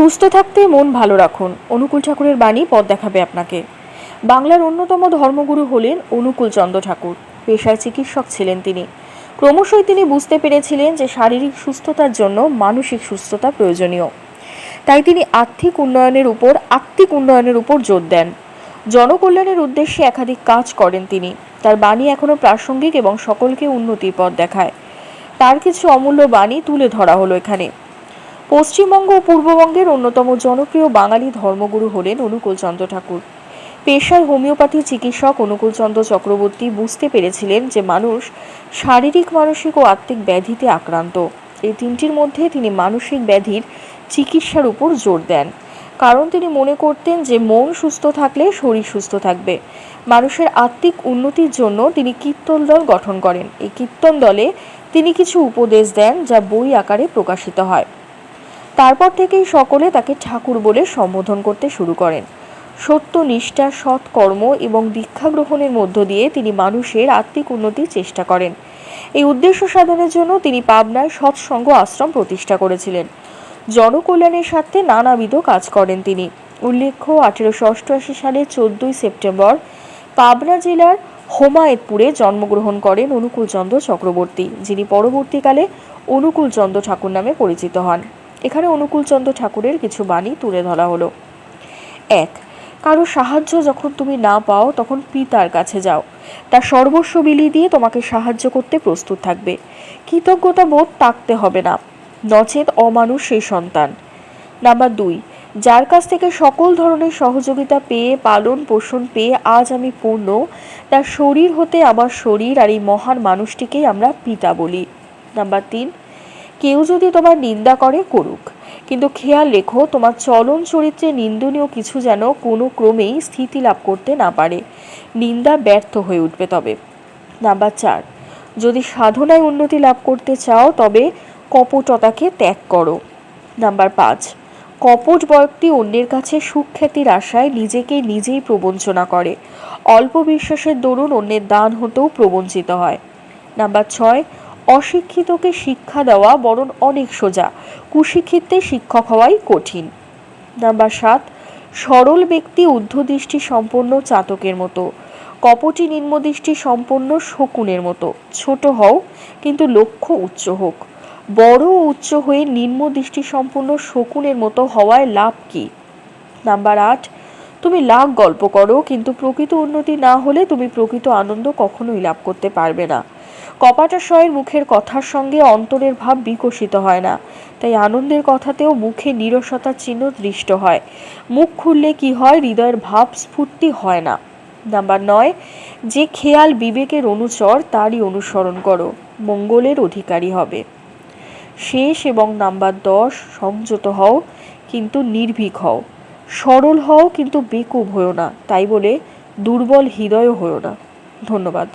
সুস্থ থাকতে মন ভালো রাখুন। অনুকূল ঠাকুরের বাণী পথ দেখাবে আপনাকে। বাংলার অন্যতম ধর্মগুরু হলেন অনুকূল চন্দ্র ঠাকুর। পেশায় চিকিৎসক ছিলেন তিনি। ক্রমশই তিনি বুঝতে পেরেছিলেন যে শারীরিক সুস্থতার জন্য মানসিক সুস্থতা প্রয়োজনীয়। তাই তিনি আর্থিক উন্নয়নের উপর, আত্মিক উন্নয়নের উপর জোর দেন। জনকল্যাণের উদ্দেশ্যে একাধিক কাজ করেন তিনি। তার বাণী এখনও প্রাসঙ্গিক এবং সকলকে উন্নতির পথ দেখায়। তার কিছু অমূল্য বাণী তুলে ধরা হলো এখানে। পশ্চিমবঙ্গ ও পূর্ববঙ্গের অন্যতম জনপ্রিয় বাঙালি ধর্মগুরু হলেন অনুকূলচন্দ্র ঠাকুর। পেশায় হোমিওপ্যাথি চিকিৎসক অনুকূলচন্দ্র চক্রবর্তী বুঝতে পেরেছিলেন যে মানুষ শারীরিক, মানসিক ও আত্মিক ব্যাধিতে আক্রান্ত। এই তিনটির মধ্যে তিনি মানসিক ব্যাধির চিকিৎসার উপর জোর দেন। কারণ তিনি মনে করতেন যে মন সুস্থ থাকলে শরীর সুস্থ থাকবে। মানুষের আত্মিক উন্নতির জন্য তিনি কীর্তন দল গঠন করেন। এই কীর্তন দলে তিনি কিছু উপদেশ দেন যা বই আকারে প্রকাশিত হয়। তারপর থেকেই সকলে তাকে ঠাকুর বলে সম্বোধন করতে শুরু করেন। সত্য, নিষ্ঠা, সৎ কর্ম এবং দীক্ষা গ্রহণের মধ্য দিয়ে তিনি মানুষের আত্মিক উন্নতির চেষ্টা করেন। এই উদ্দেশ্য সাধনের জন্য তিনি পাবনায় সৎসঙ্গ আশ্রম প্রতিষ্ঠা করেছিলেন। জনকল্যাণের স্বার্থে নানাবিধ কাজ করেন তিনি। উল্লেখ্য, আঠেরোশো অষ্টআশি সালের চোদ্দই সেপ্টেম্বর পাবনা জেলার হোমায়েতপুরে জন্মগ্রহণ করেন অনুকূলচন্দ্র চক্রবর্তী, যিনি পরবর্তীকালে অনুকূলচন্দ্র ঠাকুর নামে পরিচিত হন। এখানে অনুকূলচন্দ্র ঠাকুরের কিছু বাণী তুলে ধরা হলো। এক, কারও সাহায্য যখন তুমি না পাও, তখন পিতার কাছে যাও। তার সর্বস্ব বিলিয়ে দিয়ে তোমাকে সাহায্য করতে প্রস্তুত থাকবে। কৃতজ্ঞতা বোধ তাকতে হবে না। নচেত অমানুষ সেই সন্তান। নাম্বার দুই, যার কাছ থেকে সকল ধরনের সহযোগিতা পেয়ে, পালন পোষণ পেয়ে আজ আমি পূর্ণ, তার শরীর হতে আমার শরীর আর এই মহান মানুষটিকেই আমরা পিতা বলি। নাম্বার তিন কেউ যদি তোমার নিন্দা করে, করুক। কিন্তু খেয়াল রেখো, তোমার চলন চরিত্রে নিন্দনীয় কিছু যেন কোনো ক্রমেই স্থিতি লাভ করতে না পারে। নিন্দা ব্যর্থ হয়ে উঠবে তবে। নাম্বার চার, যদি সাধনায় উন্নতি লাভ করতে চাও, তবে কপটতাকে ত্যাগ করো। নাম্বার পাঁচ, কপট ব্যক্তি অন্যের কাছে সুখ্যাতির আশায় নিজেকে নিজেই প্রবঞ্চনা করে। অল্প বিশ্বাসের দরুন অন্যের দান হতেও প্রবঞ্চিত হয়। নাম্বার ছয় অশিক্ষিতকে শিক্ষা দেওয়া বরং অনেক সোজা। কুশিক্ষিততে শিক্ষক হওয়াই কঠিন। নাম্বার সাত, সরল ব্যক্তি ঊর্ধ্বদৃষ্টি সম্পন্ন চাতকের মতো। কপটি নিম্নদৃষ্টি সম্পন্ন শকুনের মতো। ছোট হও, কিন্তু লক্ষ্য উচ্চ হোক। বড় উচ্চ হয়ে নিম্ন দৃষ্টি সম্পন্ন শকুনের মতো হওয়ায় লাভ কি? নাম্বার আট, তুমি লাভ গল্প করো, কিন্তু প্রকৃত উন্নতি না হলে তুমি প্রকৃত আনন্দ কখনোই লাভ করতে পারবে না। কপাটাশয়ের মুখের কথার সঙ্গে অন্তরের ভাব বিকশিত হয় না। তাই আনন্দের কথাতেও মুখে নিরসতার চিহ্ন দৃষ্ট হয়। মুখ খুললে কি হয়? হৃদয়ের ভাব স্ফূর্তি হয় না। নাম্বার নয়, যে খেয়াল বিবেকের অনুচর, তারই অনুসরণ করো। মঙ্গলের অধিকারী হবে। শেষ এবং নাম্বার দশ, সংযত হও, কিন্তু নির্ভীক হও। সরল হও, কিন্তু বেকুব হও না। তাই বলে দুর্বল হৃদয় হও না। ধন্যবাদ।